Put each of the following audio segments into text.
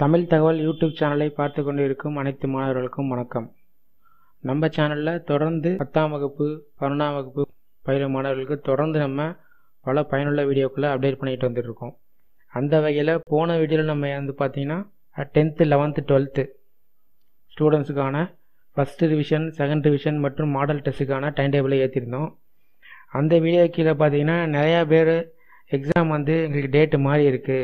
தமிழ் தகவல் யூடியூப் சேனலை பார்த்து கொண்டிருக்கும் அனைத்து மாணவர்களுக்கும் வணக்கம். நம்ம சேனலில் தொடர்ந்து பத்தாம் வகுப்பு பன்னெண்டாம் வகுப்பு பயிலும் மாணவர்களுக்கு தொடர்ந்து நம்ம பல பயனுள்ள வீடியோக்களை அப்டேட் பண்ணிட்டு வந்துட்டுருக்கோம். அந்த வகையில் போன வீடியோவில் நம்ம வந்து பார்த்திங்கன்னா டென்த்து லெவன்த்து டுவெல்த்து ஸ்டூடெண்ட்ஸுக்கான ஃபஸ்ட் ரிவிஷன் செகண்ட் ரிவிஷன் மற்றும் மாடல் டெஸ்ட்டுக்கான டைம் டேபிளை ஏற்றிருந்தோம் அந்த வீடியோ கீழே பார்த்தீங்கன்னா நிறையா பேர் எக்ஸாம் வந்து எங்களுக்கு டேட்டு மாறி இருக்குது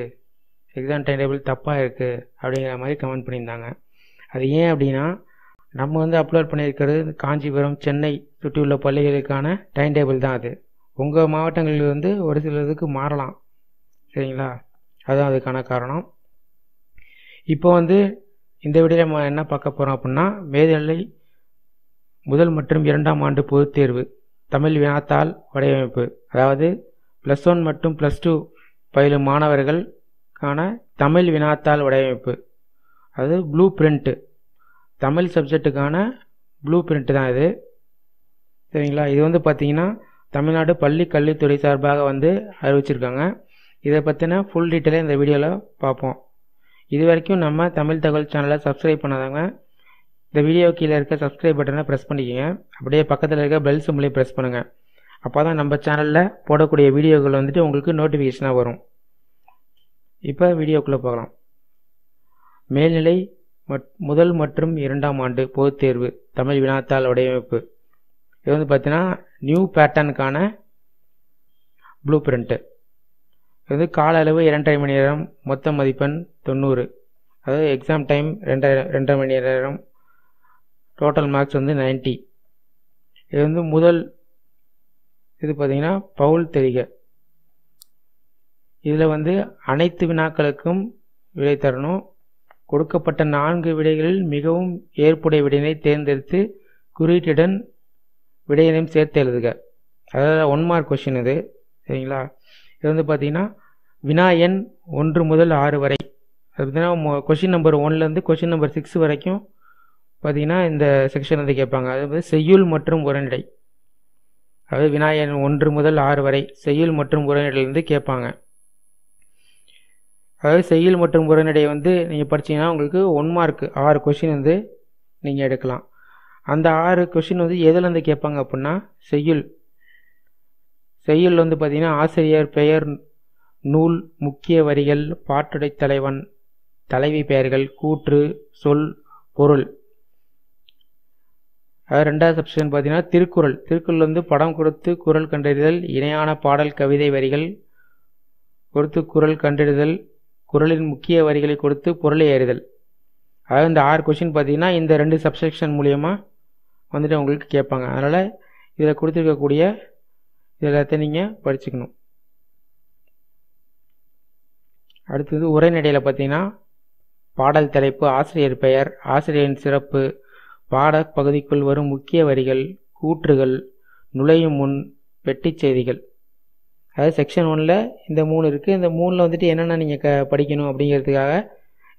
எக்ஸாம் டைம் டேபிள் தப்பாக இருக்குது அப்படிங்கிற மாதிரி கமெண்ட் பண்ணியிருந்தாங்க. அது ஏன் அப்படின்னா நம்ம வந்து அப்லோட் பண்ணியிருக்கிறது காஞ்சிபுரம் சென்னை சுற்றியுள்ள பள்ளிகளுக்கான டைம் டேபிள் தான் அது. உங்கள் மாவட்டங்களில் வந்து ஒரு சிலதுக்கு மாறலாம். சரிங்களா? அதுதான் அதுக்கான காரணம். இப்போ வந்து இந்த வீடியோ நம்ம என்ன பார்க்க போகிறோம் அப்படின்னா மேல்நிலை முதல் மற்றும் இரண்டாம் ஆண்டு பொதுத் தேர்வு தமிழ் வினாத்தாள் வடிவமைப்பு. அதாவது ப்ளஸ் ஒன் மற்றும் ப்ளஸ் டூ பயிலும் மாணவர்கள் மாணவர்களுக்கான தமிழ் வினாத்தாள் வடிவமைப்பு. அது ப்ளூ பிரிண்ட்டு தமிழ் சப்ஜெக்ட்டுக்கான ப்ளூ பிரிண்ட்டு தான் இது. சரிங்களா? இது வந்து பார்த்திங்கன்னா தமிழ்நாடு பள்ளி கல்வித்துறை சார்பாக வந்து அறிவிச்சிருக்காங்க. இதை பற்றின ஃபுல் டீட்டெயிலாக இந்த வீடியோவில் பார்ப்போம். இது வரைக்கும் நம்ம தமிழ் தகவல் சேனலை சப்ஸ்கிரைப் பண்ணாதவங்க இந்த வீடியோ கீழே இருக்க சப்ஸ்கிரைப் பட்டனை ப்ரெஸ் பண்ணிக்கோங்க. அப்படியே பக்கத்தில் இருக்க பெல் சிம்பிளையும் ப்ரெஸ் பண்ணுங்கள் அப்போ தான் நம்ம சேனலில் போடக்கூடிய வீடியோக்கள் வந்துட்டு உங்களுக்கு நோட்டிஃபிகேஷனாக வரும். இப்போ வீடியோக்குள்ளே போகலாம். மேல்நிலை முதல் மற்றும் இரண்டாம் ஆண்டு பொதுத் தேர்வு தமிழ் வினாத்தாள் வடிவமைப்பு. இது வந்து பார்த்தீங்கன்னா நியூ பேட்டர்னுக்கான ப்ளூ பிரிண்ட்டு இது வந்து கால அளவு இரண்டரை மணி நேரம் மொத்த மதிப்பெண் தொண்ணூறு. அதாவது எக்ஸாம் டைம் ரெண்டரை ரெண்டரை மணி நேரம் டோட்டல் மார்க்ஸ் வந்து நைன்ட்டி இது வந்து முதல் இது பார்த்திங்கன்னா பவுல் தெரிக. இதில் வந்து அனைத்து வினாக்களுக்கும் விடை தரணும். கொடுக்கப்பட்ட நான்கு விடைகளில் மிகவும் ஏற்புடைய விடையினை தேர்ந்தெடுத்து குறியீட்டுடன் விடையினையும் சேர்த்து எழுதுக. அதாவது ஒன் மார்க் கொஷின் இது. சரிங்களா? இது வந்து பார்த்தீங்கன்னா வினா எண் ஒன்று முதல் ஆறு வரை. அது பார்த்தீங்கன்னா கொஷின் நம்பர் ஒன்லேருந்து கொஷின் நம்பர் சிக்ஸ் வரைக்கும் பார்த்தீங்கன்னா இந்த செக்ஷன் வந்து கேட்பாங்க. அது வந்து செய்யுள் மற்றும் உரைநடை அதாவது வினா எண் ஒன்று முதல் ஆறு வரை செய்யுள் மற்றும் உரைநடையிலேருந்து கேட்பாங்க. அதாவது செய்யுள் மற்றும் உரைநடை வந்து நீங்கள் படிச்சீங்கன்னா உங்களுக்கு ஒன் மார்க் ஆறு கொஷின் வந்து நீங்கள் எடுக்கலாம். அந்த ஆறு கொஷின் வந்து எதுலேருந்து கேட்பாங்க அப்படின்னா செய்யுள். செய்யுள் வந்து பார்த்திங்கன்னா ஆசிரியர் பெயர் நூல் முக்கிய வரிகள் பாட்டுடை தலைவன் தலைவி பெயர்கள் கூற்று சொல் பொருள். அது ரெண்டாவது செப்ஷன் பார்த்தீங்கன்னா திருக்குறள். திருக்குறள் வந்து படம் கொடுத்து குரல் கண்டறிதல் இணையான பாடல் கவிதை வரிகள் கொடுத்து குரல் கண்டறிதல் குரலின் முக்கிய வரிகளை கொடுத்து பொருளை அறிதல் அதாவது இந்த ஆறு கொஷின் பார்த்தீங்கன்னா இந்த ரெண்டு சப்செக்ஷன் மூலியமாக வந்துட்டு உங்களுக்கு கேட்பாங்க. அதனால் இதில் கொடுத்துருக்கக்கூடிய இது எல்லாத்தையும் நீங்கள் படிச்சுக்கணும். அடுத்தது உரைநடையில் பார்த்தீங்கன்னா பாடல் தலைப்பு ஆசிரியர் பெயர் ஆசிரியரின் சிறப்பு பாட பகுதிக்குள் வரும் முக்கிய வரிகள் கூற்றுகள் நுழையும் முன் வெட்டிச் செய்திகள். அதாவது செக்ஷன் ஒனில் இந்த மூணு இருக்குது இந்த மூணில் வந்துட்டு என்னென்ன நீங்கள் க படிக்கணும் அப்படிங்கிறதுக்காக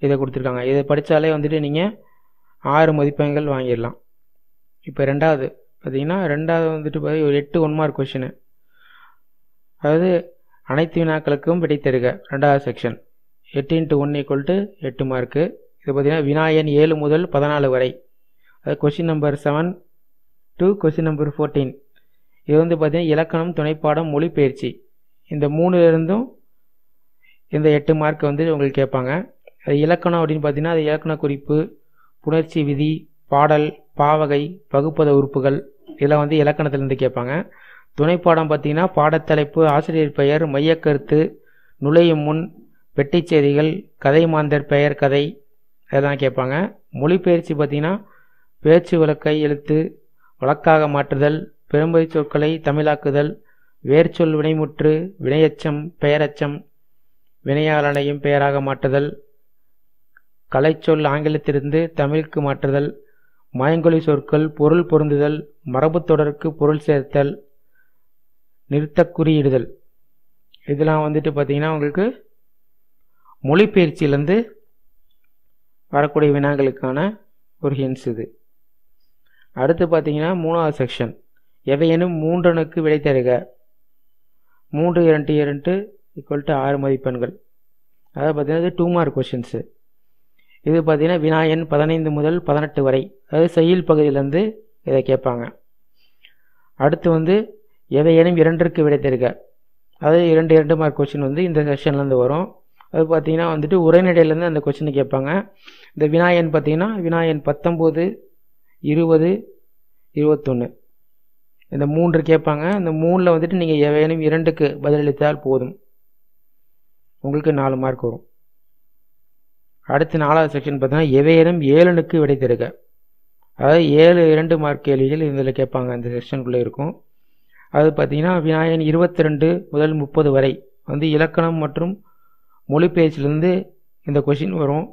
இதை கொடுத்துருக்காங்க. இதை படித்தாலே வந்துட்டு நீங்கள் ஆறு மதிப்பெண்கள் வாங்கிடலாம். இப்போ ரெண்டாவது பார்த்திங்கன்னா ரெண்டாவது வந்துட்டு பார்த்தீங்கன்னா ஒரு எட்டு ஒன் மார்க் கொஷினு அதாவது அனைத்து வினாக்களுக்கும் விடை ரெண்டாவது செக்ஷன் எட்டு இன்ட்டு ஒன் ஈக்குவல் டு எட்டு மார்க்கு இது பார்த்திங்கன்னா வினாயன் ஏழு முதல் பதினாலு வரை. அது question number seven to question number fourteen இது வந்து பார்த்திங்கன்னா இலக்கணம் துணைப்பாடம் மொழிபெயர்ச்சி. இந்த மூணுலேருந்தும் இந்த எட்டு மார்க் வந்து உங்களுக்கு கேட்பாங்க. அது இலக்கணம் அப்படின்னு பார்த்தீங்கன்னா அது இலக்கண குறிப்பு புணர்ச்சி விதி பாடல் பாவகை பகுப்பத உறுப்புகள் இதெல்லாம் வந்து இலக்கணத்திலேருந்து கேட்பாங்க. துணைப்பாடம் பார்த்தீங்கன்னா பாடத்தலைப்பு ஆசிரியர் பெயர் மையக்கருத்து நுழையும் முன் வெட்டி செய்திகள் கதை மாந்தர் பெயர் கதை அதெல்லாம் கேட்பாங்க. மொழிபெயர்ச்சி பார்த்தீங்கன்னா பேச்சு வழக்கை எழுத்து வழக்காக மாற்றுதல் பெரும்பரி சொற்களை தமிழாக்குதல் வேர்ச்சொல் வினைமுற்று வினையச்சம் பெயரச்சம் வினையாளனையும் பெயராக மாற்றுதல் கலைச்சொல் ஆங்கிலத்திலிருந்து தமிழுக்கு மாற்றுதல் மாயங்கொழி சொற்கள் பொருள் பொருந்துதல் மரபு தொடருக்கு பொருள் சேர்த்தல் நிறுத்த குறியிடுதல். இதெல்லாம் வந்துட்டு பார்த்தீங்கன்னா உங்களுக்கு மொழிபெயர்ச்சியிலேருந்து வரக்கூடிய வினாக்களுக்கான ஒரு ஹின்ஸ் இது. அடுத்து பார்த்தீங்கன்னா மூணாவது செக்ஷன் எவையெனும் மூன்றனுக்கு விடை தருக. மூன்று இரண்டு இரண்டு ஈக்குவல் டு ஆறு மதிப்பெண்கள். அதாவது பார்த்தீங்கன்னா டூ மார்க் கொஷின்ஸு இது பார்த்தீங்கன்னா வினாயன் பதினைந்து முதல் பதினெட்டு வரை. அதாவது செய்யுள் பகுதியிலேருந்து இதை கேட்பாங்க. அடுத்து வந்து எதையேனும் இரண்டிற்கு விடை தருக. அதாவது இரண்டு இரண்டு மார்க் கொஷின் வந்து இந்த செஷன்லேருந்து வரும். அது பார்த்தீங்கன்னா வந்துட்டு உரைநடையிலேருந்து அந்த கொஷினை கேட்பாங்க. இந்த வினாயன் பார்த்தீங்கன்னா வினாயன் பத்தொம்போது இருபது இருபத்தொன்று இந்த மூன்று கேட்பாங்க. இந்த மூணில் வந்துட்டு நீங்கள் எவையேனும் இரண்டுக்கு பதிலளித்தால் போதும். உங்களுக்கு நாலு மார்க் வரும். அடுத்து நாலாவது செக்ஷன் பார்த்தீங்கன்னா எவையேனும் ஏழனுக்கு விடை தருக. அதாவது ஏழு இரண்டு மார்க் கேள்விகள் இதில் கேட்பாங்க. இந்த செக்ஷனுக்குள்ளே இருக்கும். அது பார்த்தீங்கன்னா விநாயகன் இருபத்தி ரெண்டு முதல் முப்பது வரை வந்து இலக்கணம் மற்றும் மொழிபெயர்ச்சிலேருந்து இந்த கொஷின் வரும்.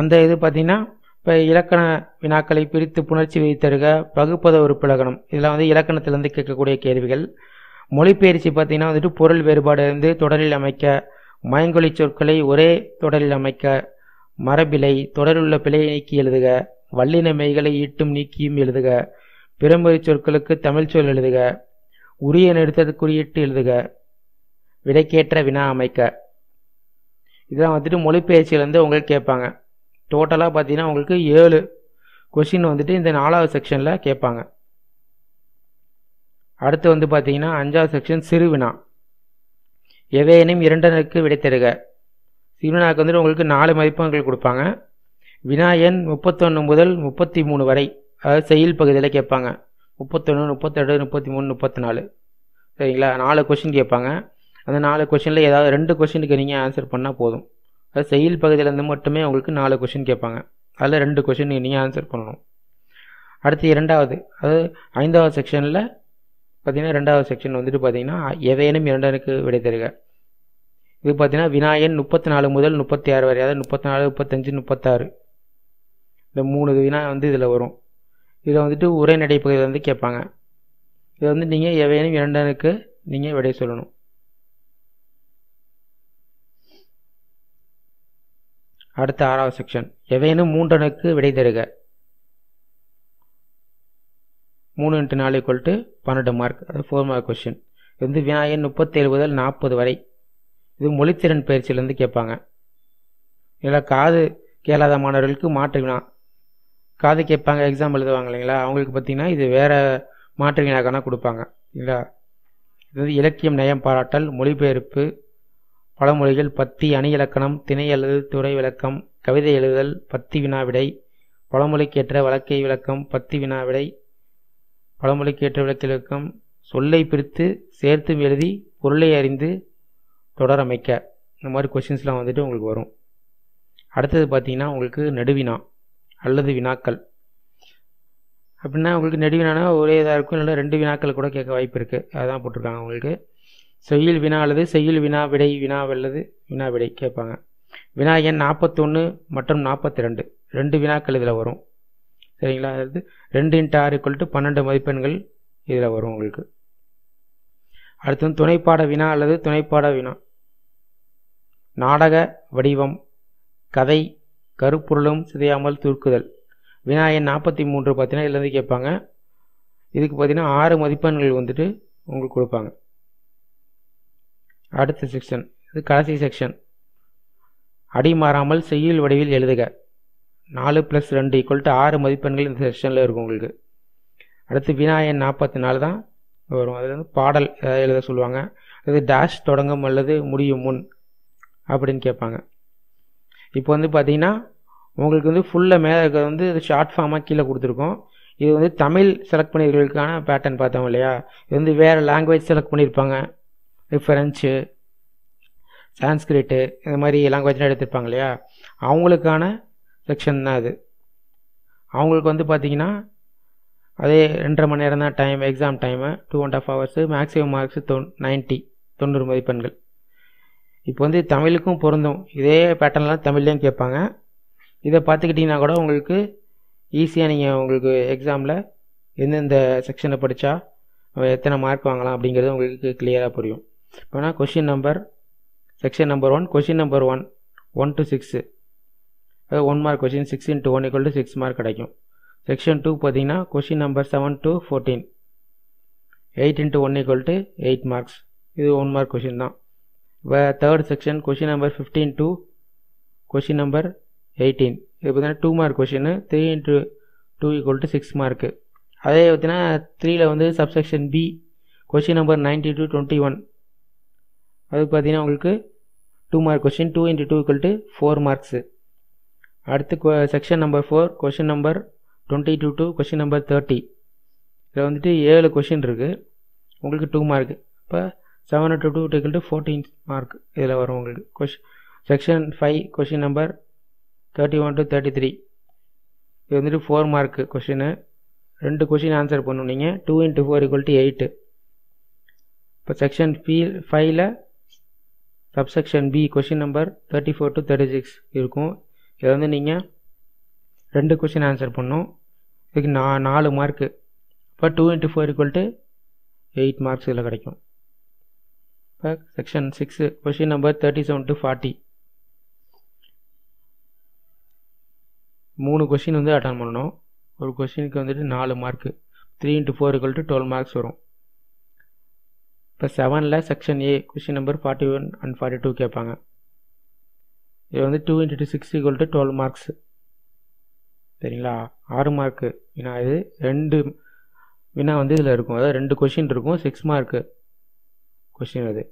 அந்த இது பார்த்தீங்கன்னா இப்போ இலக்கண வினாக்களை பிரித்து புணர்ச்சி வைத்தருக பகுப்பத உறுப்பிலக்கணம் இதெல்லாம் வந்து இலக்கணத்திலேருந்து கேட்கக்கூடிய கேள்விகள். மொழிபெயர்ச்சி பார்த்திங்கன்னா வந்துட்டு பொருள் வேறுபாடு இருந்து தொடரில் அமைக்க மயங்கொழி சொற்களை ஒரே தொடரில் அமைக்க மரபிலை தொடரிலுள்ள பிழையை நீக்கி எழுதுக வல்லின மெய்களை ஈட்டும் நீக்கியும் எழுதுக பிறமொழி சொற்களுக்கு தமிழ் சொல் எழுதுக உரிய நிறுத்தது குறியிட்டு எழுதுக விடைக்கேற்ற வினா அமைக்க. இதெல்லாம் வந்துட்டு மொழிபெயர்ச்சியிலேருந்து உங்களுக்கு கேட்பாங்க. டோட்டலாக பார்த்தீங்கன்னா உங்களுக்கு ஏழு கொஷின் வந்துட்டு இந்த நாலாவது செக்ஷனில் கேட்பாங்க. அடுத்து வந்து பார்த்தீங்கன்னா அஞ்சாவது செக்ஷன் சிறுவினா எவையேனும் இரண்டனுக்கு விடை தருக. சிறுவினாக்கு வந்துட்டு உங்களுக்கு நாலு மதிப்பெண்கள் கொடுப்பாங்க. வினா எண் முப்பத்தொன்று முதல் முப்பத்தி மூணு வரை அதாவது செயல் பகுதியில் கேட்பாங்க. முப்பத்தொன்று முப்பத்தெட்டு முப்பத்தி மூணு முப்பத்தி நாலு சரிங்களா? நாலு கொஷின் கேட்பாங்க. அந்த நாலு கொஷினில் ஏதாவது ரெண்டு கொஷினுக்கு நீங்கள் ஆன்சர் பண்ணால் போதும். அது செயல் பகுதியிலேருந்து மட்டுமே உங்களுக்கு நாலு கொஷின் கேட்பாங்க. அதில் ரெண்டு கொஷின் நீங்கள் ஆன்சர் பண்ணணும். அடுத்து இரண்டாவது அதாவது ஐந்தாவது செக்ஷனில் பார்த்திங்கன்னா ரெண்டாவது செக்ஷன் வந்துட்டு பார்த்தீங்கன்னா எவேனும் இரண்டனுக்கு விடை தருக. இது பார்த்தீங்கன்னா வினாயன் முப்பத்தி நாலு முதல் முப்பத்தி ஆறு வரை அதாவது முப்பத்தி நாலு முப்பத்தஞ்சு முப்பத்தாறு. இந்த மூணு வினா வந்து இதில் வரும். இதை வந்துட்டு உரைநடை பகுதியில் வந்து கேட்பாங்க. இதை வந்து நீங்கள் எவையனும் இரண்டனுக்கு நீங்கள் விடை சொல்லணும். அடுத்த ஆறாவது செக்ஷன் எவையேனும் மூன்றனுக்கு விடை தருக. மூணு இன்ட்டு நாலு ஈக்குவல் டு பன்னெண்டு மார்க் அது ஃபோர் மார்க் கொஷின் இது வந்து வினாயன் முப்பத்தேழு முதல் நாற்பது வரை. இது மொழித்திறன் பயிற்சியிலேருந்து கேட்பாங்க. இதில் காது கேளாத மாணவர்களுக்கு மாற்று வினா. காது கேட்பாங்க எக்ஸாம் எழுதுவாங்க இல்லைங்களா? அவங்களுக்கு பார்த்திங்கன்னா இது வேறு மாற்று வினாக்கான கொடுப்பாங்க. இல்லைங்களா இது வந்து இலக்கியம் நயம் பாராட்டல் மொழிபெயர்ப்பு பழமொழிகள் பத்தி அணி இலக்கணம் திணை அல்லது துறை விளக்கம் கவிதை எழுதுதல் பத்தி வினாவிடை பழமொழிக்கேற்ற வழக்கை விளக்கம் பத்தி வினாவிடை பழமொழிக்கேற்ற விளக்க விளக்கம் சொல்லை பிரித்து சேர்த்து எழுதி பொருளை அறிந்து தொடரமைக்க இந்த மாதிரி கொஷின்ஸ்லாம் வந்துட்டு உங்களுக்கு வரும். அடுத்தது பார்த்தீங்கன்னா உங்களுக்கு நடுவினா அல்லது வினாக்கள். அப்படின்னா உங்களுக்கு நெடுவினானா ஒரே இதாக இருக்கும் இல்லை ரெண்டு வினாக்கள் கூட கேட்க வாய்ப்பு இருக்குது அதான் போட்டிருக்காங்க உங்களுக்கு. செய்யுள் வினா அல்லது செய்யுள் வினா விடை வினா அல்லது வினா விடை கேட்பாங்க. வினா எண் நாற்பத்தொன்று மற்றும் நாற்பத்தி ரெண்டு ரெண்டு வினாக்கள் இதில் வரும். சரிங்களா? அதாவது ரெண்டு இன்ட்டு ஆறு ஈக்குவல் பன்னெண்டு மதிப்பெண்கள் இதில் வரும் உங்களுக்கு. அடுத்து வந்து துணைப்பாட வினா அல்லது துணைப்பாட வினா. நாடக வடிவம் கதை கருப்பொருளும் சிதையாமல் தூக்குதல். வினா எண் நாற்பத்தி மூன்று பார்த்தீங்கன்னா இதுலேருந்து கேட்பாங்க. இதுக்கு பார்த்தீங்கன்னா ஆறு மதிப்பெண்கள் வந்துட்டு உங்களுக்கு கொடுப்பாங்க. அடுத்த செக்ஷன் இது கடைசி செக்ஷன் அடி மாறாமல் செய்யுள் வடிவில் எழுதுக. நாலு ப்ளஸ் ரெண்டு ஈக்குவல் டு ஆறு மதிப்பெண்கள் இந்த செக்ஷனில் இருக்கும் உங்களுக்கு. அடுத்து வினாயன் நாற்பத்தி நாலு தான் வரும். அதில் வந்து பாடல் ஏதாவது எழுத சொல்லுவாங்க. அது டேஷ் தொடங்கும் அல்லது முடியும் முன் அப்படின்னு கேட்பாங்க. இப்போ வந்து பார்த்தீங்கன்னா உங்களுக்கு வந்து ஃபுல்லாக மேலே இருக்கிறது வந்து ஷார்ட் ஃபார்மாக கீழே கொடுத்துருக்கோம். இது வந்து தமிழ் செலக்ட் பண்ணியிருக்கிறதுக்கான பேட்டர்ன் பார்த்தோம் இல்லையா? இது வந்து வேறு லாங்குவேஜ் செலக்ட் பண்ணியிருப்பாங்க. ஃப்ரெஞ்சு சான்ஸ்கிரிட்டு இந்த மாதிரி லாங்குவேஜ்லாம் எடுத்திருப்பாங்க இல்லையா? அவங்களுக்கான செக்ஷன் தான் அது. அவங்களுக்கு வந்து பார்த்திங்கன்னா அதே ரெண்டரை மணி நேரம் தான் time exam time two and half hours maximum marks தொ நைன்ட்டி தொண்ணூறு மதிப்பெண்கள். இப்போ வந்து தமிழுக்கும் பொருந்தும். இதே பேட்டர்ன்லாம் தமிழ்லேயும் கேட்பாங்க. இதை பார்த்துக்கிட்டிங்கன்னா கூட உங்களுக்கு ஈஸியாக நீங்கள் உங்களுக்கு எக்ஸாமில் எந்தெந்த செக்ஷனை படித்தா எத்தனை மார்க் வாங்கலாம் அப்படிங்கிறது உங்களுக்கு கிளியராக புரியும். இப்போனா question number section number one question number one one to six அது one mark question six into one equal to six mark கிடைக்கும். செக்ஷன் டூ பார்த்தீங்கன்னா question number seven to fourteen eight into one equal to eight marks இது one mark question தான். இப்போ third section question number fifteen to question number eighteen இது பார்த்தீங்கன்னா two mark question three into two equal to six mark அதே பார்த்தீங்கன்னா த்ரீயில் வந்து subsection B question number ninety to twenty one அதுக்கு பார்த்தீங்கன்னா உங்களுக்கு two mark question two into two equal to four marks அடுத்து section number four question number twenty two to question number thirty இதில் வந்துட்டு ஏழு கொஷின் இருக்குது உங்களுக்கு டூ மார்க் இப்போ seven to two tackle to fourteen mark இதில் வரும் உங்களுக்கு கொஷ் section five question number thirty one to thirty three இது வந்துட்டு ஃபோர் மார்க்கு கொஷினு ரெண்டு கொஷின் ஆன்சர் பண்ணணும் நீங்கள் two into four equal to eight இப்போ செக்ஷன் ஃபீ ஃபைவ்ல subsection B question number thirty four to thirty six இருக்கும். இதை வந்து நீங்கள் ரெண்டு கொஷின் ஆன்சர் பண்ணும். இதுக்கு நா நாலு மார்க்கு இப்போ two into four equal to eight marks இதில் கிடைக்கும். இப்போ section six question number thirty seven to forty மூணு கொஷின் வந்து அட்டன் பண்ணணும். ஒரு கொஷினுக்கு வந்துட்டு நாலு mark three into four equal to twelve marks வரும். இப்போ செவனில் section A question number forty one and forty two கேட்பாங்க இது வந்து two into two six equal to twelve marks சரிங்களா? ஆறு மார்க்கு ஏன்னா இது ரெண்டு வினா வந்து இதில் இருக்கும். அதாவது ரெண்டு கொஷின் இருக்கும். சிக்ஸ் மார்க்கு கொஷின் அது.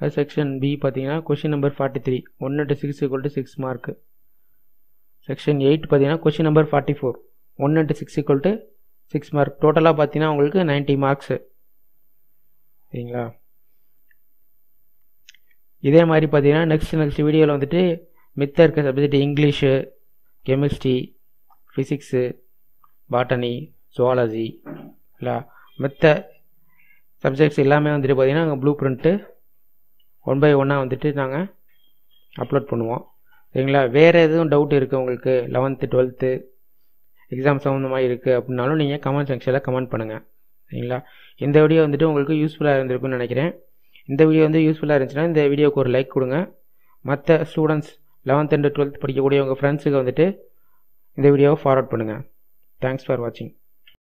அது செக்ஷன் பி பார்த்தீங்கன்னா question number forty three one into six equal to six mark section eight பார்த்தீங்கன்னா question number forty four one into six equal to six mark டோட்டலாக பார்த்தீங்கன்னா உங்களுக்கு நைன்ட்டி மார்க்ஸு சரிங்களா? இதே மாதிரி பார்த்தீங்கன்னா நெக்ஸ்ட் நெக்ஸ்ட் வீடியோவில் வந்துட்டு மித்த இருக்க subject English chemistry physics botany zoology இல்லை மித்த சப்ஜெக்ட்ஸ் எல்லாமே வந்துட்டு பார்த்திங்கன்னா நாங்கள் ப்ளூ பிரிண்ட்டு ஒன் பை ஒன்னாக வந்துட்டு நாங்கள் அப்லோட் பண்ணுவோம். சரிங்களா? வேறு எதுவும் டவுட் இருக்குது உங்களுக்கு? லெவன்த்து டுவெல்த்து எக்ஸாம் சம்மந்தமாக இருக்குது அப்படின்னாலும் நீங்கள் கமெண்ட் செக்ஷனில் கமெண்ட் பண்ணுங்கள் சரிங்களா? இந்த வீடியோ வந்துட்டு உங்களுக்கு யூஸ்ஃபுல்லாக இருந்திருக்குன்னு நினைக்கிறேன். இந்த வீடியோ வந்து யூஸ்ஃபுல்லாக இருந்துச்சுன்னா இந்த வீடியோக்கு ஒரு லைக் கொடுங்க. மற்ற ஸ்டூடெண்ட்ஸ் லெவன்த் அண்ட் டுவெல்த் படிக்கக்கூடிய உங்கள் ஃப்ரெண்ட்ஸுக்கு வந்துட்டு இந்த வீடியோவை ஃபார்வர்ட் பண்ணுங்கள் தேங்க்ஸ் ஃபார் வாட்சிங்